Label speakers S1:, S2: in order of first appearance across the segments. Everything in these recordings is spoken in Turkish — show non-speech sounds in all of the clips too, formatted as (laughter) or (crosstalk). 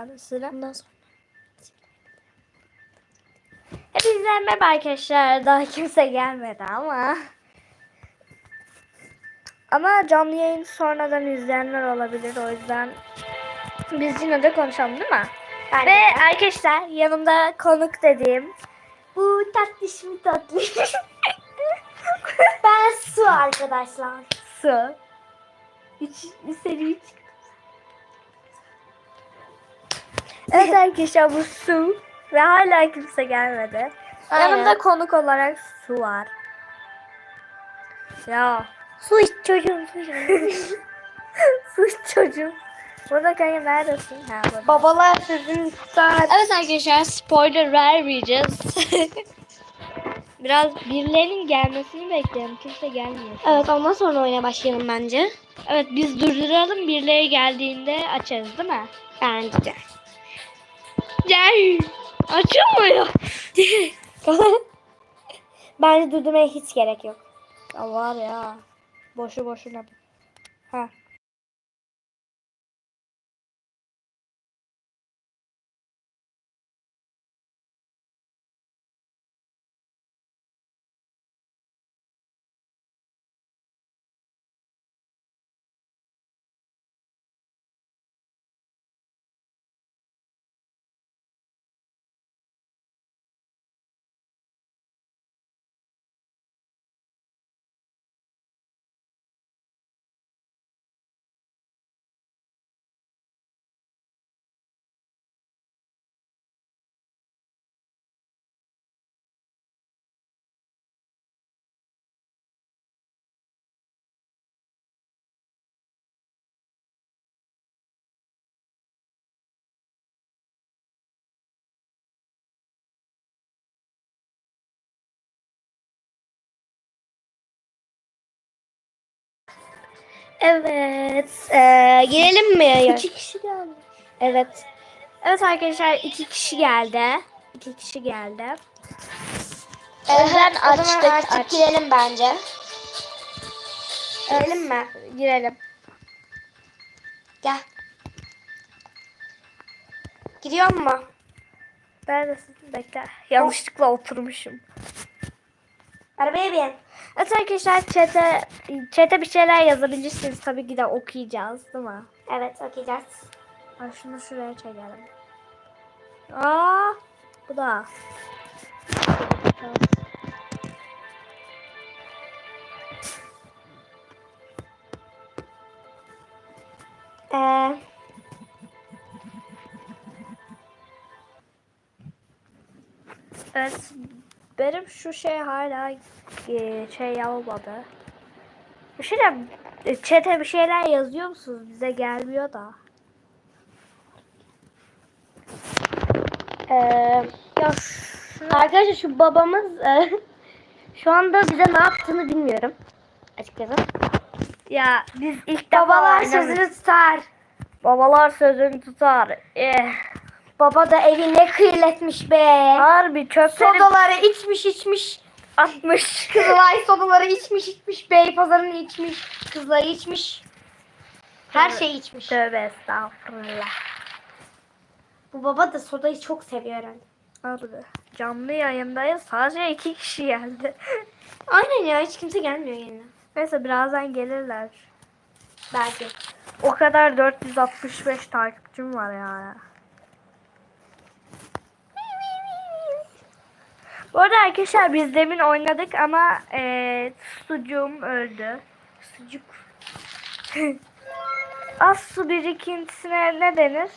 S1: yani sıra.
S2: Ondan sonra.
S1: Hepinize merhaba arkadaşlar. Daha kimse gelmedi ama. Ama canlı yayın sonradan izleyenler olabilir. O yüzden biz yine de konuşalım değil mi?
S2: Ben
S1: Ve
S2: de.
S1: arkadaşlar yanımda konuk dediğim bu tatlış mı tatlış (laughs)
S2: Ben su arkadaşlar.
S1: su. Hiç seni hiç. Evet arkadaşlar bu su ve hala kimse gelmedi.
S2: Aynen.
S1: Yanımda konuk olarak su var. Ya
S2: Su iç çocuğum su iç. (laughs)
S1: su çocuğum. Burada kanka neredesin? Ha, burada.
S2: Babalar sözünü tutar.
S1: Evet arkadaşlar spoiler vermeyeceğiz. (laughs) Biraz birilerinin gelmesini bekleyelim. Kimse gelmiyor.
S2: Evet ondan sonra oyuna başlayalım bence.
S1: Evet biz durduralım. Birileri geldiğinde açarız değil mi?
S2: Bence de.
S1: Gel. Açılmıyor. (laughs)
S2: Bence durdurmaya hiç gerek yok.
S1: ya var ya. Boşu boşuna. Ha.
S2: Evet. Ee, girelim mi?
S1: İki kişi geldi.
S2: Evet.
S1: Evet arkadaşlar iki kişi geldi. İki kişi geldi.
S2: Evet, o
S1: açtık,
S2: artık
S1: aç.
S2: girelim bence. Girelim mi?
S1: Girelim.
S2: Gel. Giriyor mu?
S1: Neredesin? Bekle. Yanlışlıkla oturmuşum.
S2: Arabaya bin.
S1: Evet arkadaşlar chat'e, chat'e bir şeyler yazabilirsiniz. Tabii ki de okuyacağız değil mi?
S2: Evet okuyacağız.
S1: Ay şunu şuraya çekelim. Aa, bu da.
S2: Ee,
S1: Evet. Benim şu şey hala e, şey yapmadı. Bir şey de e, chat'e bir şeyler yazıyor musunuz? Bize gelmiyor da.
S2: ee,
S1: Ya şu
S2: arkadaşlar şu babamız e, (laughs) şu anda bize ne yaptığını bilmiyorum. Açıkçası.
S1: ya biz ilk
S2: Babalar sözünü tutar.
S1: Babalar sözünü tutar. Eh.
S2: Baba da evi ne kirletmiş be.
S1: Harbi çöpleri
S2: Sodaları içmiş içmiş.
S1: atmış. (laughs)
S2: Kızılay sodaları içmiş içmiş. Beypazarı'nı içmiş. Kızılay'ı içmiş. Her şeyi içmiş.
S1: Tövbe estağfurullah.
S2: Bu baba da sodayı çok seviyor herhalde.
S1: Harbi. Canlı yayındayız. Sadece iki kişi geldi. (laughs)
S2: Aynen ya hiç kimse gelmiyor yerine.
S1: Neyse birazdan gelirler.
S2: Belki.
S1: O kadar 465 takipçim var ya. Bu arada arkadaşlar biz demin oynadık ama eee sucuğum öldü. Sucuk. (laughs) Az su birikintisine ne denir?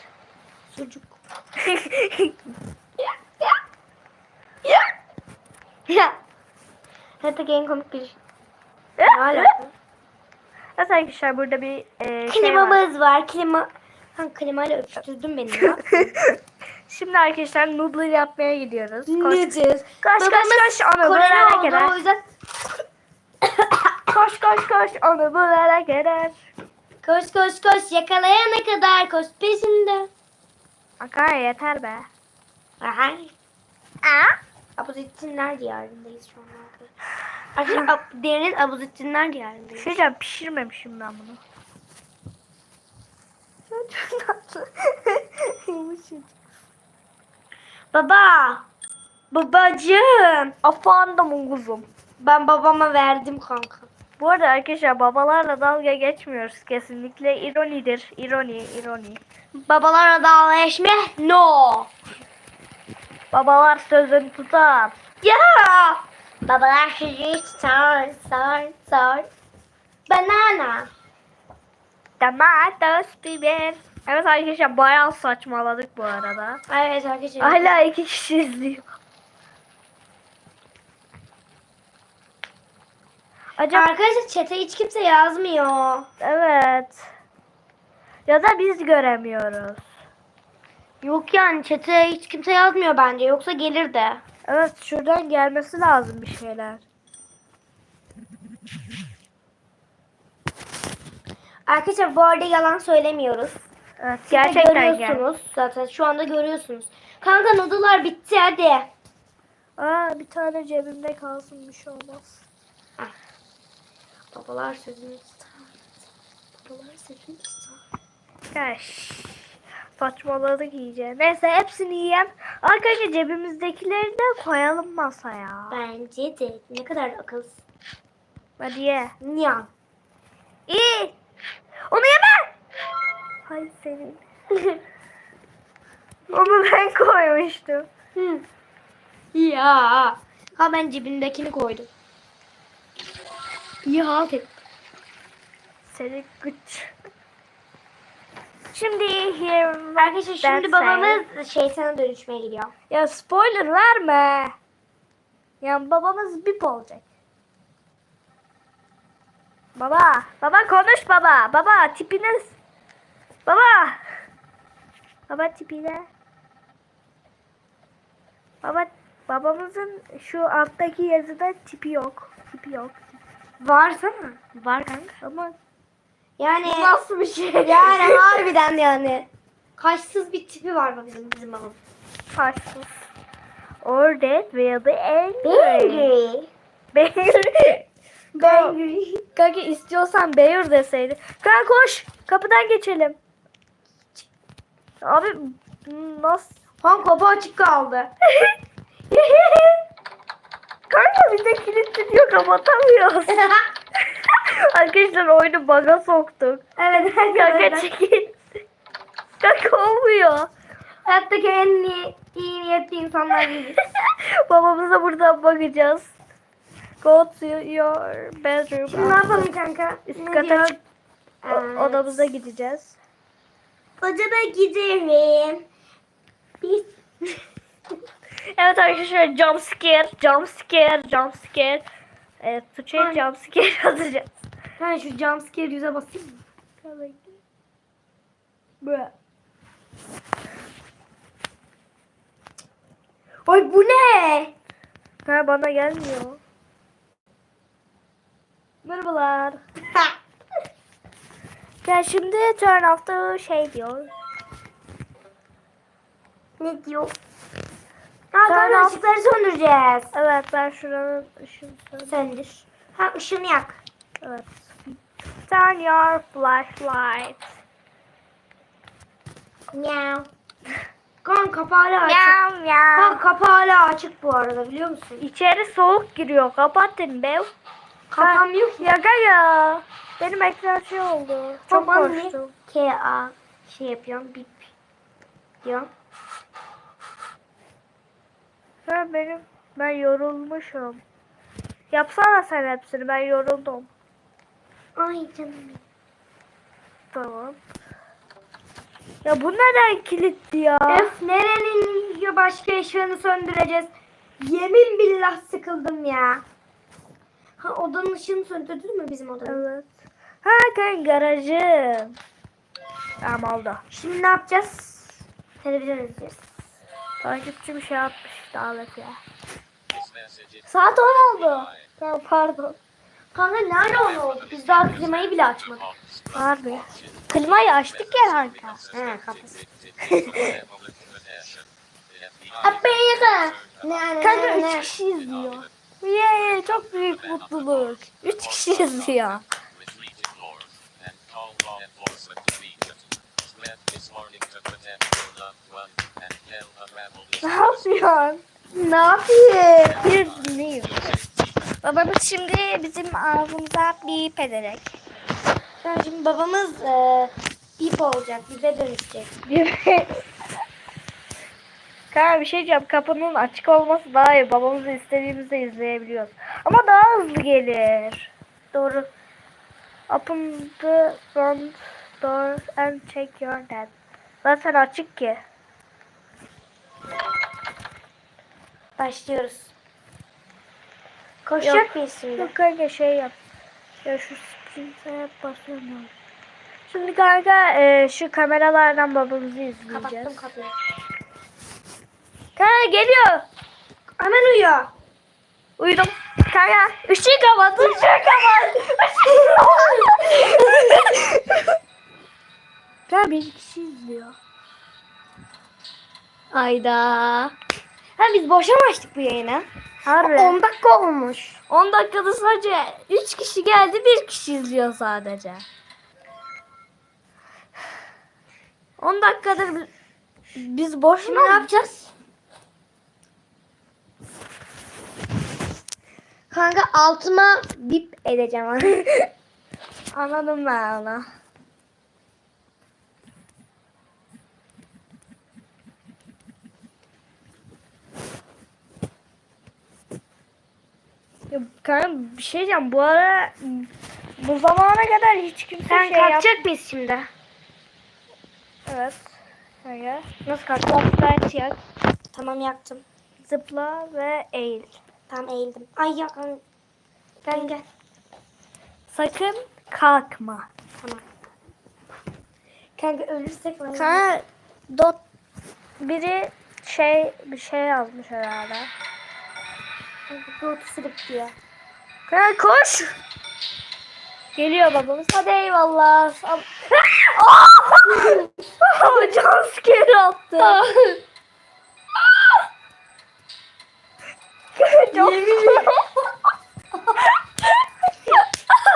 S2: Sucuk.
S1: Ya. (laughs)
S2: Hatta en komik bir.
S1: Ne (laughs)
S2: alaka?
S1: Evet arkadaşlar burada bir eee şey var.
S2: Klimamız var. Klima. Ha klimayla öpüştürdün beni ya.
S1: Şimdi arkadaşlar noodle yapmaya gidiyoruz. Koş
S2: Nedir? (coughs)
S1: koş koş, koş onu bulana kadar.
S2: o yüzden.
S1: Koş koş koş onu bulana kadar.
S2: Koş koş koş yakalayana kadar koş peşinde.
S1: Akar yeter be.
S2: Aha.
S1: Aa.
S2: Abuzettinler diyarındayız şu an. Arkadaşlar (gasps) derinin Abuzettinler diyarındayız.
S1: Diyeceğim pişirmemişim ben bunu. Çok tatlı. (laughs) Yumuş.
S2: Baba. Babacığım.
S1: Efendim kuzum.
S2: Ben babama verdim kanka.
S1: Bu arada arkadaşlar babalarla dalga geçmiyoruz kesinlikle. ironidir. İroni, ironi.
S2: Babalara dallaşma. No.
S1: Babalar sözünü tutar.
S2: Ya. Babalar sizi sar sar sar. Banana.
S1: Domates, biber. Evet arkadaşlar bayağı saçmaladık bu arada.
S2: Evet arkadaşlar.
S1: Hala iki kişi izliyor. Acaba
S2: Arkadaşlar çete hiç kimse yazmıyor.
S1: evet. Ya da biz göremiyoruz.
S2: Yok yani çete hiç kimse yazmıyor bence. Yoksa gelir de.
S1: Evet şuradan gelmesi lazım bir şeyler.
S2: Arkadaşlar bu arada yalan söylemiyoruz.
S1: Evet
S2: Siz de
S1: gerçekten gel.
S2: görüyorsunuz zaten. Şu anda görüyorsunuz. Kanka noodle'lar bitti hadi.
S1: Aa bir tane cebimde kalsın bir şey olmaz.
S2: Babalar sözünü tutar. Babalar sözünü tutar.
S1: Ya şş, saçmaladık iyice. Neyse hepsini yiyem. Arkadaşlar cebimizdekileri de koyalım masaya.
S2: Bence de ne kadar akılsız.
S1: Hadi ye.
S2: Ya.
S1: İyi. Onu yeme. Hay senin. (laughs) Onu ben koymuştum.
S2: Hı. Ya. Ha ben cebimdekini koydum. İyi halt et.
S1: Senin güç. Şimdi
S2: Arkadaşlar şimdi babamız şeytana dönüşmeye gidiyor.
S1: Ya spoiler verme. Yani babamız bip olacak. Baba, baba konuş baba. Baba tipiniz. Baba. Baba tipine. Baba babamızın şu alttaki yazıda tipi yok. Tipi yok.
S2: Varsana. Var kanka.
S1: Ama
S2: Yani
S1: nasıl bir şey?
S2: yani (laughs) harbiden yani. Kaşsız bir tipi var bak bizim bizim babam.
S1: Taşsız. Or that will be angry. Angry.
S2: Bangry.
S1: Kanka istiyorsan Bear deseydin. Kanka koş. Kapıdan geçelim. Abi nasıl?
S2: Han kapı açık kaldı. (laughs)
S1: Kanka bir de kilitli diyor kapatamıyoruz. (laughs) Arkadaşlar oyunu baga soktuk.
S2: evet
S1: Kanka çekil. Kanka olmuyor.
S2: Hayattaki en iyi, iyi niyetli insanlar biziz. (laughs)
S1: Babamıza buradan bakacağız. Go to your bedroom.
S2: Şimdi ne yapalım kanka?
S1: Üst kata Odamıza gideceğiz.
S2: Odama giderim. Biz... (laughs)
S1: Evet arkadaşlar jump scare, jump scare, jump scare. Evet Tuğçe'ye jump scare (laughs) atacağız.
S2: Ben şu jumpscare yüze basayım mı?
S1: Böyle.
S2: Ay bu ne?
S1: Ha bana gelmiyor. Merhabalar. Ya şimdi turn off the şey diyor.
S2: ne diyor? Ha kanka ışıkları söndüreceğiz.
S1: Evet ben şuranın ışığını söndür.
S2: Söndür. Ha ışığını yak.
S1: Evet. Turn your flashlight.
S2: Miau. Kan kapağı hala açık.
S1: Meow meow.
S2: Kan kapağı hala açık bu arada biliyor musun?
S1: İçeri soğuk giriyor. Kapatın be.
S2: Kafam yok.
S1: Ya ya. Benim ekran şey oldu. Çok korktum.
S2: K A şey yapıyorum bip diyorum.
S1: Ha benim ben yorulmuşum. Yapsana sen hepsini ben yoruldum.
S2: Ay canım.
S1: Tamam. Ya bu neden kilitli ya?
S2: Öf nerenin başka ışığını söndüreceğiz. Yemin billah sıkıldım ya. Ha odanın ışığını söndürdün mü bizim odanın?
S1: Evet. Ha kan garajım. Tamam oldu.
S2: Şimdi ne yapacağız? Televizyon izleyeceğiz.
S1: Takipçim şey atmış davet ya.
S2: Saat 10 oldu.
S1: Tamam pardon.
S2: Kanka nerede 10 oldu? Biz daha klimayı bile açmadık.
S1: Harbi. Klimayı açtık ya kanka.
S2: He kapısı. (laughs) Apeyaka. Ne ne
S1: Kanka
S2: ne,
S1: 3
S2: ne.
S1: kişi izliyor. Yee çok büyük mutluluk. 3 kişi izliyor.
S3: misleading Lord, and call law enforcement immediate. Smith is warning to protect your loved one.
S1: Ne yapıyorsun?
S2: Ne yapayım?
S1: Bir dinleyeyim. Babamız şimdi bizim ağzımıza bip ederek.
S2: Ben şimdi babamız e, ip olacak. Bize dönüşecek.
S1: Bir... (laughs) (laughs) Kanka bir şey diyeceğim. Kapının açık olması daha iyi. Babamızı istediğimizde izleyebiliyoruz. Ama daha hızlı gelir. Doğru. Open the front door and check your dad. Zaten açık ki.
S2: Başlıyoruz. Koşacak mıyız şimdi?
S1: Yok kanka şey yap. Ya şu sprint'e yap basıyorum. Şimdi kanka e, şu kameralardan babamızı izleyeceğiz.
S2: Kapattım kapıyı.
S1: Kanka geliyor.
S2: Hemen uyuyor.
S1: Uyudum. Kanka ışığı kapat. Işığı kapat. (laughs) Kanka bir kişi izliyor.
S2: Ayda. Ha biz boşa mı açtık bu yayını?
S1: Harbi.
S2: 10 dakika olmuş.
S1: 10 dakikada sadece 3 kişi geldi bir kişi izliyor sadece. 10 dakikadır bi- biz boşuna
S2: ne yapacağız? Kanka altıma bip edeceğim. (laughs)
S1: Anladım ben onu. Ya kanka bir şey diyeceğim bu ara bu zamana kadar hiç kimse
S2: Sen
S1: şey yap-
S2: kalkacak mıyız şimdi?
S1: Evet. Kanka.
S2: Nasıl kalkacağız?
S1: Left yak.
S2: Tamam yaktım.
S1: Zıpla ve eğil.
S2: Tamam eğildim. Ay ya kanka. Gel gel.
S1: Sakın kalkma.
S2: Tamam. Kanka ölürsek var.
S1: Kanka dot biri şey bir şey yazmış herhalde.
S2: Bu sırıp diyor.
S1: Kanka koş. Geliyor babamız. Hadi eyvallah. Can (laughs) (laughs) scare attı. (laughs)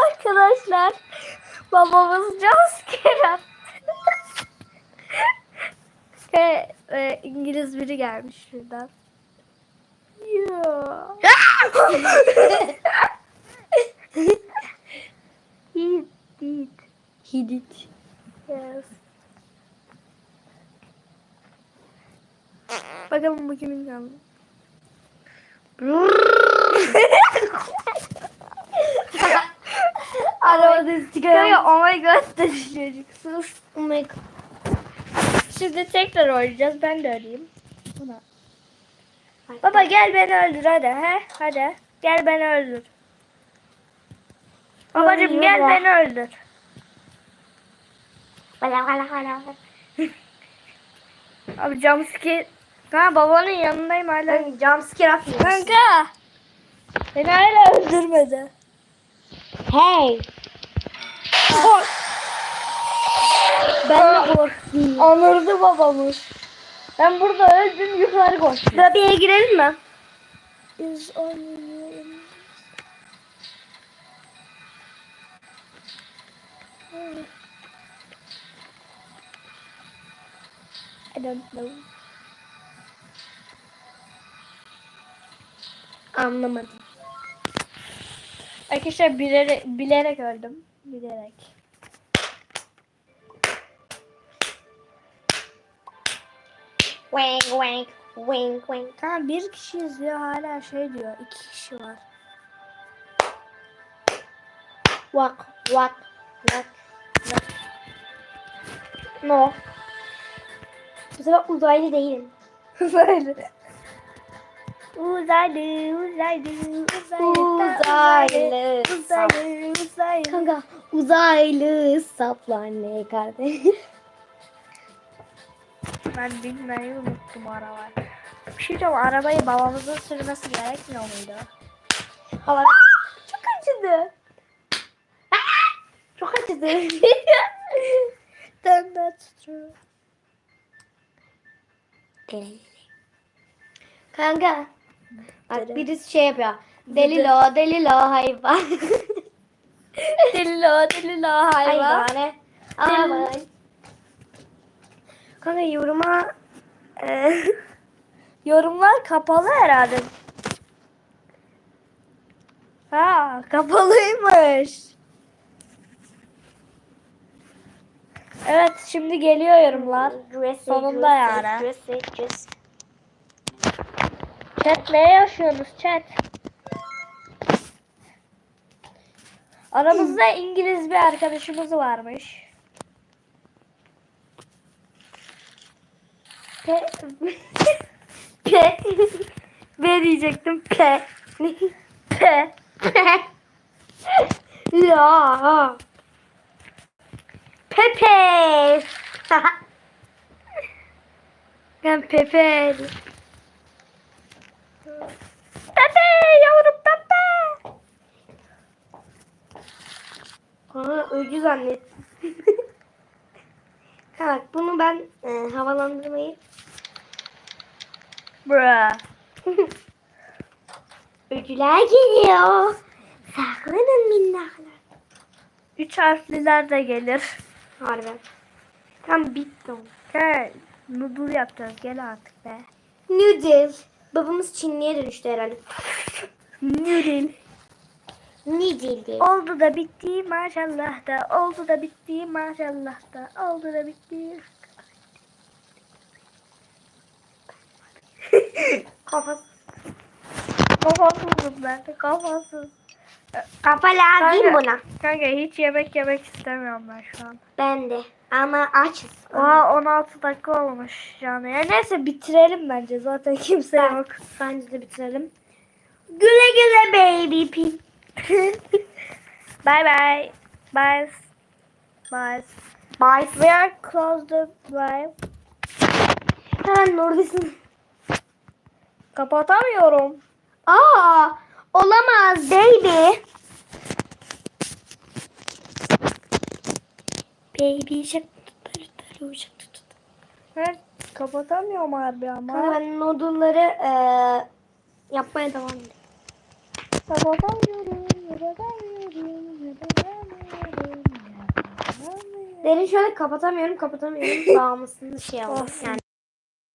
S1: Arkadaşlar babamız can scare attı. Ve e, İngiliz biri gelmiş şuradan. Ya. He did.
S2: He did.
S1: Yes. Bakalım bu kimin canlı.
S2: Arabada istikrar.
S1: Kanka oh my god dedi çocuk. Sus.
S2: Oh my god.
S1: Şimdi tekrar oynayacağız. Ben de arayayım. Buna. Baba gel beni öldür hadi. He? Hadi. Gel beni öldür. Babacım gel
S2: Öldürüyor.
S1: beni öldür.
S2: Valla valla valla.
S1: Abi jumpscare. Ha babanın yanındayım hala.
S2: Ben jumpscare atmıyorum.
S1: Kanka. Beni hala öldürmedi.
S2: Hey. Ben de korktum.
S1: Anırdı babamız. Ben burada öldüm yukarı koştum.
S2: Lobiye girelim mi?
S1: Is on I don't know.
S2: Anlamadım.
S1: Arkadaşlar bilerek, bilerek öldüm. Bilerek.
S2: Wank wank wank wank.
S1: Tamam bir kişi izliyor hala şey diyor. iki kişi var.
S2: Wak wak wak wak. No. Bu sefer uzaylı değilim. (laughs)
S1: Böyle. Uzaylı, uzaylı, uzaylı,
S2: Uzaylı,
S1: uzaylı, uzaylı.
S2: Kanka uzaylı saplar ne kardeş?
S1: Ben binmeyi unuttum arabayı. Bir şey diyeceğim, arabayı babamızın sürmesi gerekmiyor muydu?
S2: Hava
S1: Çok acıdı.
S2: çok acıdı.
S1: Then that's true.
S2: Kanka. Bak birisi şey yapıyor. Delilo delilo hayvan. (laughs)
S1: Delilo, delilo hayvan.
S2: Hayvane. Hayvan. Kanka yoruma e, (laughs)
S1: Yorumlar kapalı herhalde. Ha kapalıymış. Evet şimdi geliyor yorumlar. Sonunda yani. Chat ne yaşıyorsunuz chat? Aramızda İngiliz bir arkadaşımız varmış.
S2: P. P. B diyecektim. P.
S1: P. (laughs)
S2: ya. Pepe. (laughs) ben Pepe.
S1: Pepe yavrum Pepe.
S2: Aa, öcü zannettim. bak (laughs) bunu ben e, havalandırmayı
S1: Bruh. (laughs)
S2: öcüler geliyor. Saklanın minnaklar.
S1: Üç harfliler de gelir.
S2: Harbi. Tam bitti o.
S1: He, noodle yapacağız gel artık be.
S2: Noodle. Babamız Çinli'ye dönüştü herhalde.
S1: Noodle.
S2: Noodle diye.
S1: Oldu da bitti maşallah da. Oldu da bitti maşallah da. Oldu da bitti. (laughs)
S2: Kafası.
S1: Kafasızım ben de kafasız.
S2: Kafa lazım
S1: Kanka-
S2: buna.
S1: Kanka hiç yemek yemek istemiyorum ben şu an.
S2: Ben de. Ama açız.
S1: Oha 16 dakika olmuş canı. Ya neyse bitirelim bence zaten (laughs) kimse
S2: Ben-
S1: yok.
S2: Bence de bitirelim. Güle güle baby pig. (laughs)
S1: Bye bye. Bye. Bye.
S2: Bye.
S1: We are close the live.
S2: Hemen oradasın.
S1: Kapatamıyorum.
S2: Aa, olamaz baby. Baby şak şak
S1: Ben kapatamıyorum harbi ama.
S2: Kanka ben noodle'ları eee yapmaya devam edeyim.
S1: Kapatamıyorum. Yapamıyorum. Yapamıyorum.
S2: Derin şöyle kapatamıyorum kapatamıyorum. (laughs) Bağımlısını şey.
S1: Olsun.
S2: Yani